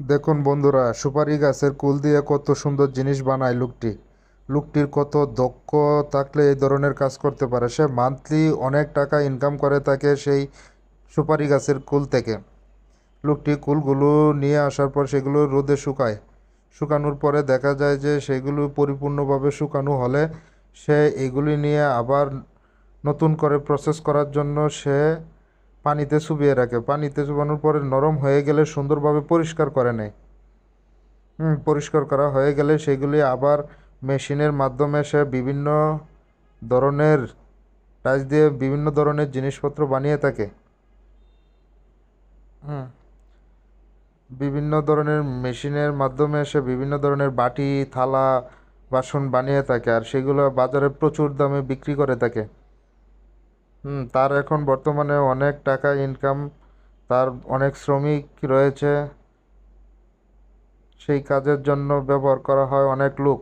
দেখুন বন্ধুরা, সুপারি গাছের কুল দিয়ে কত সুন্দর জিনিস বানায় লোকটি। লোকটির কত দক্ষ থাকলে এই ধরনের কাজ করতে পারে। সে মান্থলি অনেক টাকা ইনকাম করে থাকে সেই সুপারি গাছের কুল থেকে। লোকটি কুলগুলো নিয়ে আসার পর সেগুলো রোদে শুকায়। শুকানোর পরে দেখা যায় যে সেগুলো পরিপূর্ণভাবে শুকানো হলে সে এগুলি নিয়ে আবার নতুন করে প্রসেস করার জন্য সে পানিতে চুবিয়ে রাখে। পানিতে চুবানোর পরে নরম হয়ে গেলে সুন্দরভাবে পরিষ্কার করে নেয়। পরিষ্কার করা হয়ে গেলে সেগুলি আবার মেশিনের মাধ্যমে সে বিভিন্ন ধরনের টাচ দিয়ে বিভিন্ন ধরনের জিনিসপত্র বানিয়ে থাকে। বিভিন্ন ধরনের মেশিনের মাধ্যমে সে বিভিন্ন ধরনের বাটি, থালা, বাসন বানিয়ে থাকে আর সেগুলো বাজারে প্রচুর দামে বিক্রি করে থাকে। হুম, তার এখন বর্তমানে অনেক টাকা ইনকাম তার অনেক শ্রমিক রয়েছে। সেই কাজের জন্য ব্যবহার করা হয় অনেক লোক।